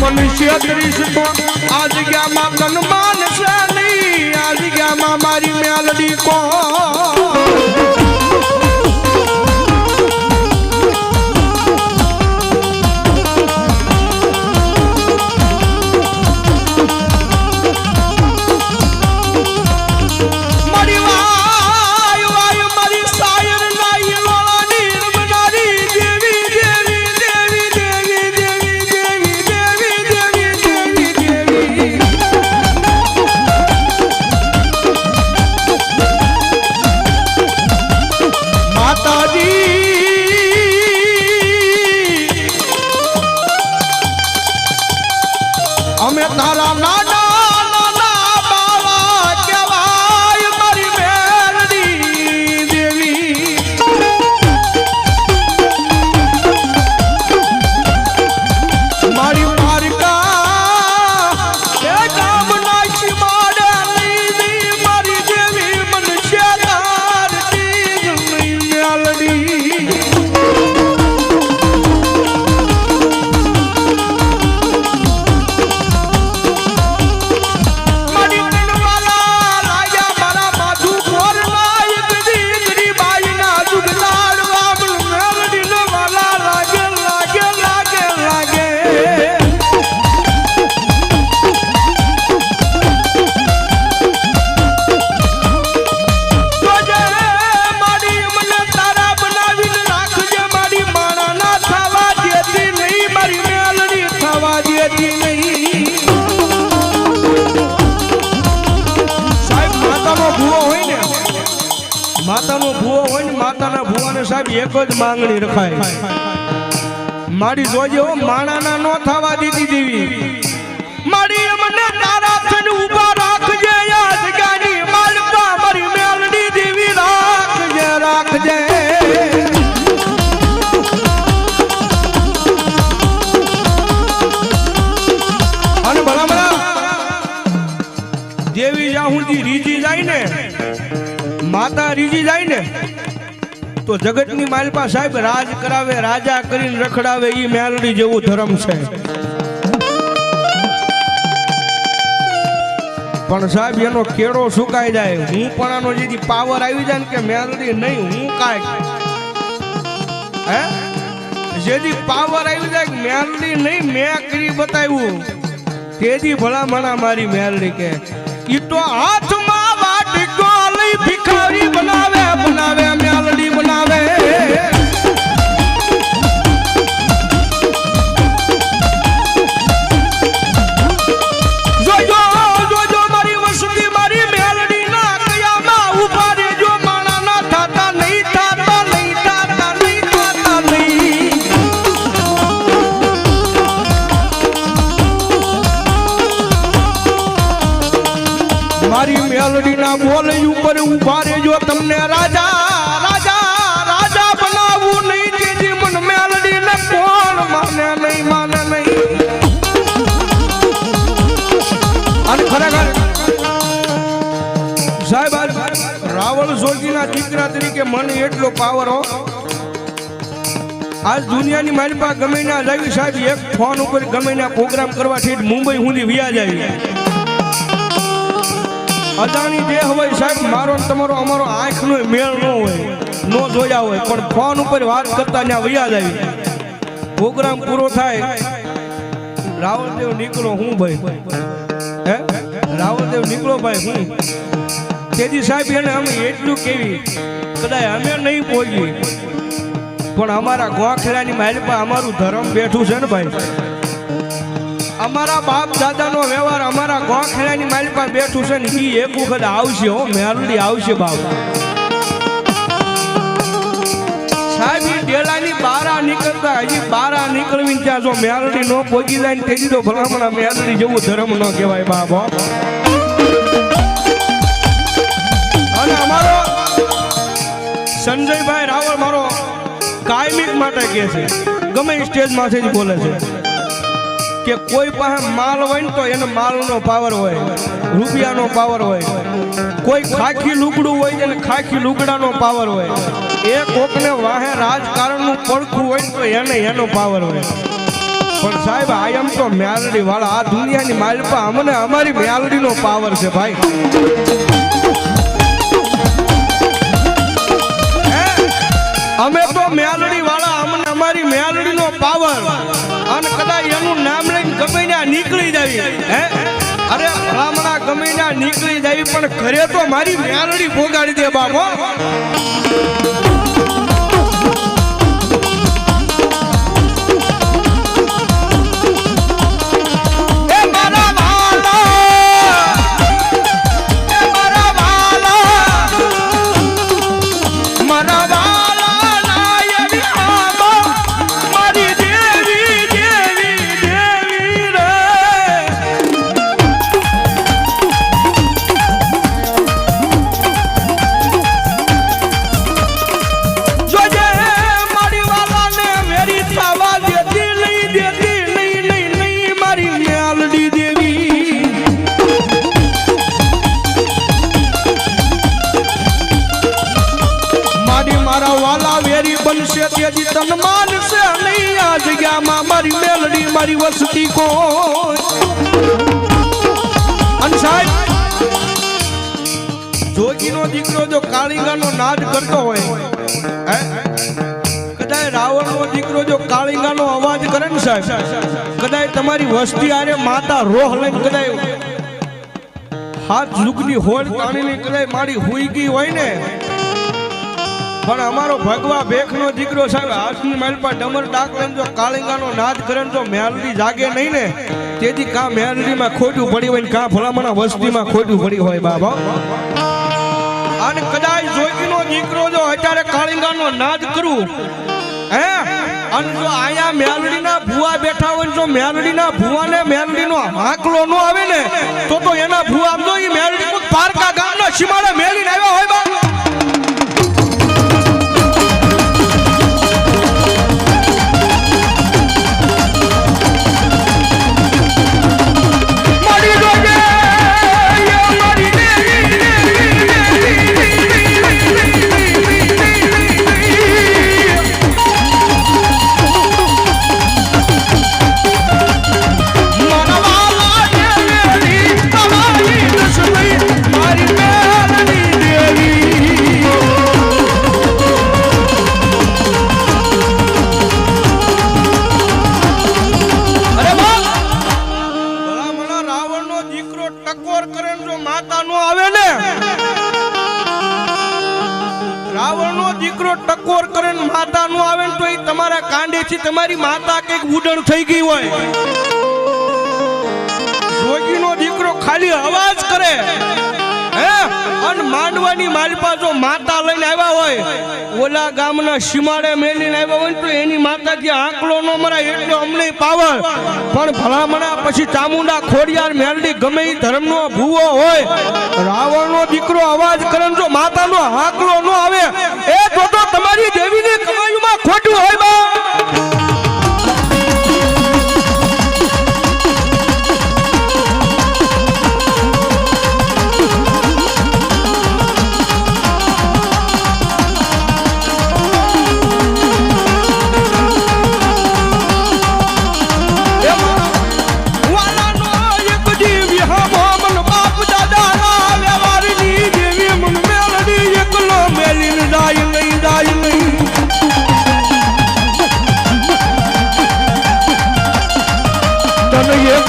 મનુષ્ય કરીશ તો આ જગ્યામાં તન માનશે નહીં આ જગ્યામાં મારી મેલડી કોણ એક જ માંગણી રખાય. મારી જોજે હો, માણાના નો થવા દીધી દેવી. મારી અમને તારા થન ઊભા રાખજે યાદ માલપા મારી મેલડી દેવી રાખજે રાખજે. અને ભલા ભલા, દેવી જ્યાં રીજી જાય ને, માતા રીજી જાય ને તો જગતની માલપા સાહેબ રાજ કરાવે, રાજા કરીને રખડાવે, ઈ મેલડી જેવું ધર્મ છે. પણ સાહેબ, એનો કેળો સુકાઈ જાય. હું પણ આનો જે પાવર આવી જાય ને કે મેલડી નહીં, હું કાંઈ હે? જેથી પાવર આવી જાય મેલડી નહીં, મેં કરી બતાવ્યું. તેથી ભલા મણા મારી મેલડી કે, ઈ તો હાથમાં વાટકો લઈ ભિખારી બનાવે બનાવે મેલડી. રાવણ દીકરા તરીકે મને એટલો પાવર હો. આજ દુનિયાની મારી પાસે ગમે ના લાવી સાહેબ, એક ફોન ઉપર ગમે ના પ્રોગ્રામ કરવા મુંબઈ સુધી વ્યાજ આવી અદાણી દેહ હોય સાહેબ, મારો તમારો, અમારો આંખનો મેળ ન હોય, ન જોયા હોય, પણ ફોન ઉપર વાત કરતા ત્યાં વ્યાજ આવી પ્રોગ્રામ પૂરો થાય. રાવણદેવ નીકળો હું ભાઈ? હે? રાવણદેવ નીકળો ભાઈ હું? તેથી સાહેબ એને અમે એટલું કેવી કદાચ અમે નહીં બોલીએ. પણ અમારા ગોખલાની માલપા અમારું ધર્મ બેઠું છે ને ભાઈ. અમારા બાપ દાદાનો વ્યવહાર અમારા ગોખલાની માલપા બેઠું છે ને એ એક વખત આવશે હો મેરડી આવશે બાપ. સાહેબ ડેલાની બારા નીકળતા, હજી બારા નીકળવી ત્યાં જો મેરડી ન પહોંચી જાય ને તેથી તો ભલામણા મેરડી જેવું ધર્મ ન કહેવાય બાપ અમારો સંજયભાઈ રાવળ મારો કાયમિક માટે કહે છે. ગમે સ્ટેજમાંથી જ બોલે છે. કે કોઈ પાસે માલ હોય ને તો એને માલનો પાવર હોય, રૂપિયાનો પાવર હોય. કોઈ ખાખી લુગડું હોય એને ખાખી લુગડાનો પાવર હોય. એ કોકને વાહે રાજકારણનું પડખું હોય તો એને એનો પાવર હોય. પણ સાહેબ આયમ તો મેલડી વાળા, આ દુનિયાની માલપા અમને અમારી મેલડીનો પાવર છે ભાઈ. અમે તો મેલડી વાળા અમને અમારી મ્યાલડીનો પાવર. અને કદાચ એનું નામ લઈને ગમે નીકળી જાવી હે? અરે, ભલામણા ગમે નીકળી જાવી પણ ઘરે તો મારી મેલડી ભોગાડી દે બાબો મારી વાલા વેરી બનશે તેજી તન માનશે નહીં. આ જગ્યામાં મારી મેલડી, મારી વસતી કો જોગીનો દીકરો જો કાળીંગાનો નાદ કરતો હોય, હે? કદાચ રાવણનો દીકરો જો કાળીંગાનો અવાજ કરે ને સાહેબ કદાચ તમારી વસ્તી આરે માતા રોહ લઈને કદાચ હાથ ઝુકની હોડ તાણીને કદાચ મારી હુઈ ગઈ હોય ને પણ અમારો ભગવા ભેખનો દીકરો સાહેબ, હાથની મહેલ પર ડમર ડાક લઈને જો કાળિંગાનો નાદ કરે જો મેલડી જાગે નહીં ને, તેથી કા મેલડીમાં ખોટું પડી હોય કા ભલામણા વસ્તીમાં ખોટું પડી હોય બાબા અને કદાચ જોગીનો દીકરો જો અત્યારે કાળિંગાનો નાદ કરું, હે? અને જો આયા મેલડીના ભુવા બેઠા હોય જો મેલડીના ભુવાને મેલડીનો હાકલો નો આવે ને, તો તો એના ભુવા જો ઈ મેલડી પારકા ગામના સીમાડે મેલીને આવ્યા હોય બા તમારી માતા કંઈક ઉડણ થઈ ગઈ હોય. જોગીનો દીકરો ખાલી અવાજ કરે. અને માંડવાની માલપા જો માતા લઈને આવ્યા હોય, ઓલા ગામના સીમાડે મેલીને આવ્યા હોય તો એની માતા કે આંકલો ન મરાય, એટલે અમને પાવર. પણ ભલામણા પછી ચામુંડા ખોડિયાર મેલડી ગમે એ ધર્મનો ભૂવો હોય, રાવણનો દીકરો અવાજ કરે જો માતાનો હાકલો ન આવે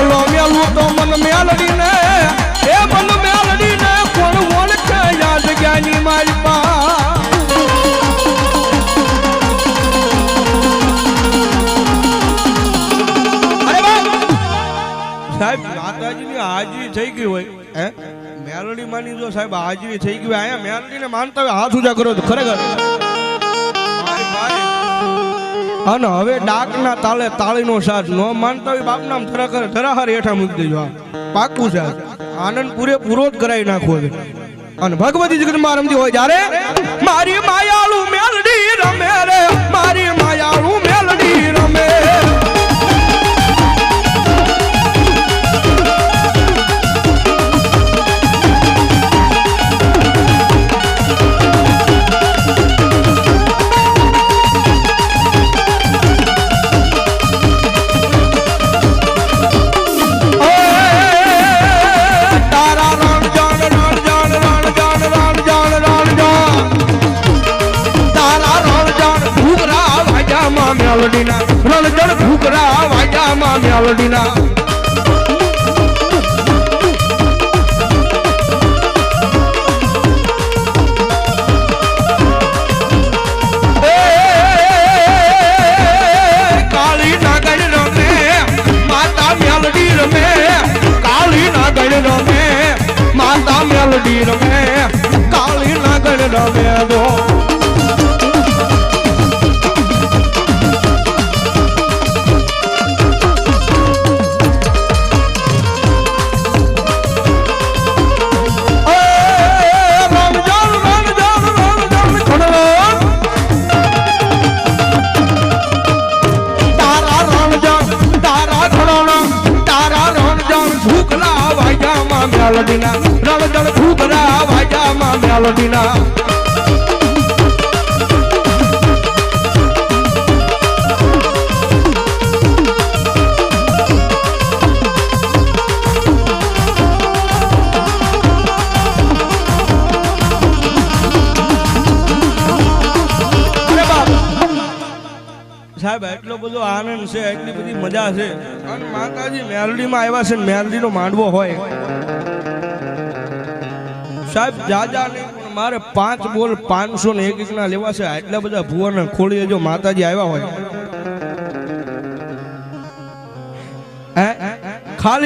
એકલો મેલું તો મન મેલડીને, એ મન મેલડીને કોણ ઓળખે આ જગ્યાની મારી પા! સાહેબ, માતાજીની હાજરી થઈ ગઈ હોય, હે મેલડી માની જો સાહેબ હાજરી થઈ ગઈ હોય, અહીંયા મેલડીને માનતા હોય, હાથ ઉજા કરો તો ખરેખર. અને હવે ડાકના તાલે તાળીનો સાથ ન માનતા હોય બાપ નામ ખરેખર ધરાહર હેઠા મૂકી દેજો આ. પાકું છે. આનંદ પૂરેપૂરો જ કરાવી નાખવો છે અને ભગવતી જગતમાં રમતી હોય જ્યારે? મારી માયાળું મેલડી રમે રે. મારી માયાળું મેલડી રમે મેલડીના રણજણ ભૂખલા વાજામાં મેલડીના. સાહેબ, એટલો બધો આનંદ છે, એટલી બધી મજા છે. અને માતાજી મેલડીમાં આવ્યા છે ને મેલડીનો માંડવો હોય. સાહેબ જાજા નહીં મારે પાંચ બોલ પાંચસો ને એક એકના લેવા છે. આટલા બધા ભુવન ખોલીએ જો માતાજી આવ્યા હોય.